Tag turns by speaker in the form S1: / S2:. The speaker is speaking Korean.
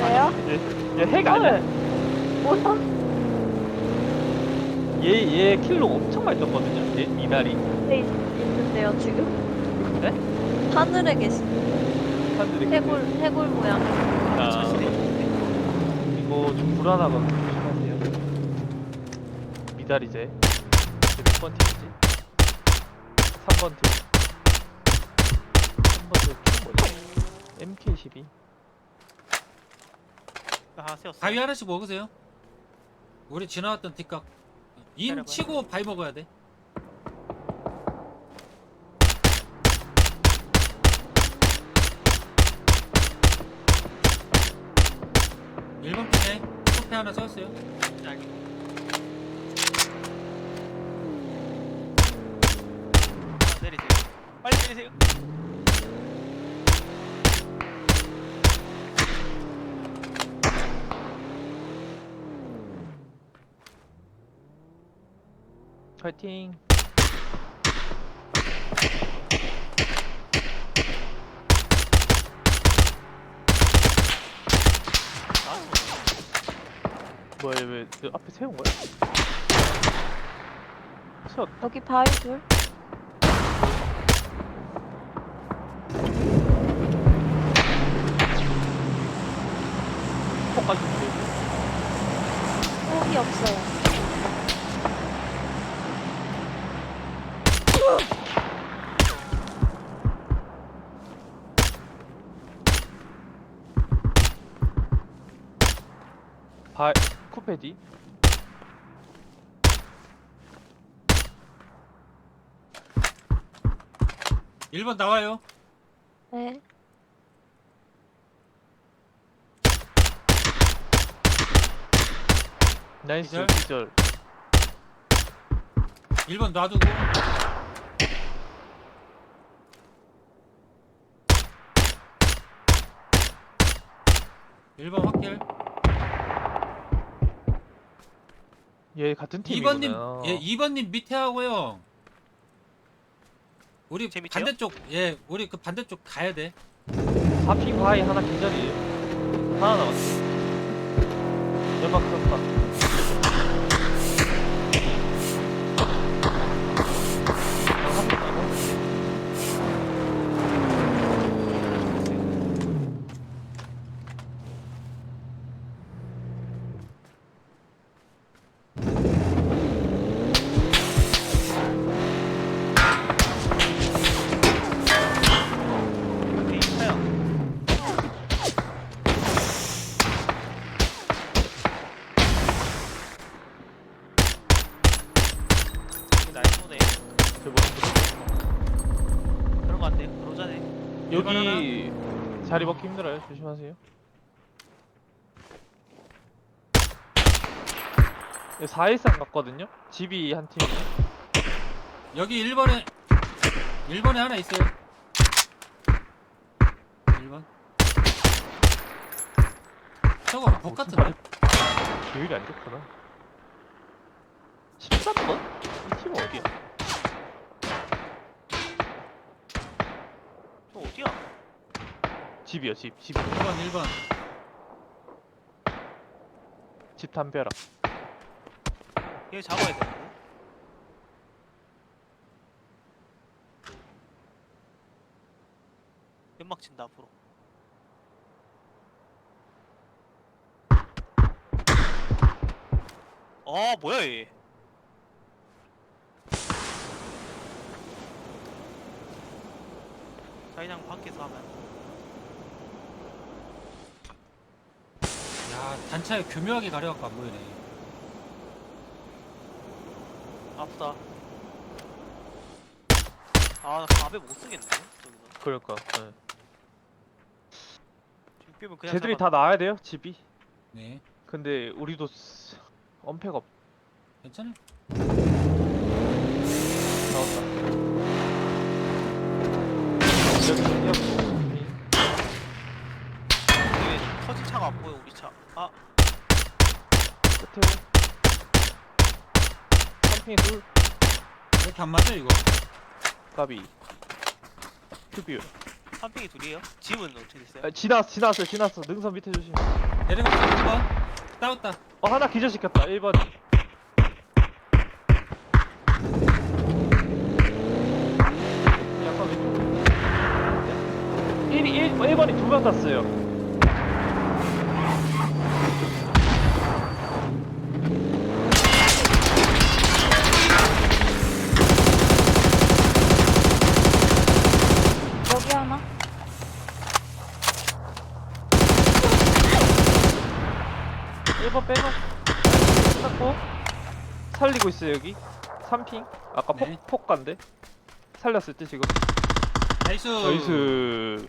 S1: 왜요?
S2: 얘핵 아니야?
S1: 헐. 뭐야?
S2: 얘, 얘 킬로 엄청 많이 떴거든요. 얘 미나리.
S1: 네, 있- 있는데요 지금?
S2: 네?
S1: 하늘에 계신
S2: 사람들이
S1: 해골 해골 모양.
S2: 아, 이거 좀 불안하거든요. 조심하세요. 미다리제. 몇번 팀이지? 3번 팀. 3번 팀 뭐지? MK12.
S3: 아 세웠어.
S4: 바위 하나씩 먹으세요. 우리 지나왔던 뒷각. 인
S3: 때려봐요.
S4: 치고 바위 먹어야 돼. 일번 핀에 코페 하나.
S3: 알겠- 아, 내리세요. 빨리 내리세요.
S2: 파이팅.
S3: 아,
S2: 뭐야, 얘 왜, 그 앞에 세운 거야? 세웠,
S1: 여기 바위 둘.
S2: 폭까지 돼.
S1: 폭이 없어요.
S2: 바, 쿠페디.
S4: 일번 나와요.
S1: 네.
S2: 나이스,
S4: 기절?
S2: 기절.
S4: 일 번 놔두고. 일번 확킬.
S2: 얘 같은
S4: 2번님,
S2: 팀이구나.
S4: 예, 2번님 밑에 하고요. 우리
S3: 제 밑에요?
S4: 반대쪽, 예, 우리 그 반대쪽 가야 돼.
S2: 4핑 바이 하나 기절이에요. 하나 남았어. 연막 썼다. 여기 자리 먹기 힘들어요. 조심하세요. 네, 4일상 갔거든요. 집이 한 팀.
S4: 여기 1번에 1번에 하나 있어요. 1번. 저거 복 같은데.
S2: 비율이 안 좋구나. 13번? 이 팀은 어디야?
S3: 저 어디야?
S2: 집이요, 집. 집.
S4: 1번 1번.
S2: 집 담벼락.
S3: 얘 잡아야 되는데. 연막 친다 앞으로. 아 뭐야 얘? 자기장 밖에서 하면
S4: 야, 단차에 교묘하게 가려갖고 안 보이네.
S3: 아프다. 아나 가베 못 쓰겠네. 저기서.
S2: 그럴까. 네.
S3: 지금 빼면 그냥
S2: 쟤들이. 다 나와야 돼요, 집이.
S4: 네.
S2: 근데 우리도 스- 엄폐가 없.
S4: 괜찮아.
S2: 끝에. 한핑이 둘.
S4: 이렇게 안 맞아 이거.
S2: 까비. 큐비율.
S3: 한 핑이 둘이에요? 집은 어떻게 됐어요?
S2: 아, 지났어 지났어 지났어 능선 밑에 조심
S4: 내려갔어 1번 싸웠다
S2: 어 하나 기절시켰다 1번 약간 왼쪽 1이 1, 1번이 두명 탔어요 1번 빼고. 찾고. 살리고 있어요 여기. 3핑. 아까
S4: 네.
S2: 폭, 폭간데 살렸을 때 지금.
S4: 나이스.
S2: 나이스.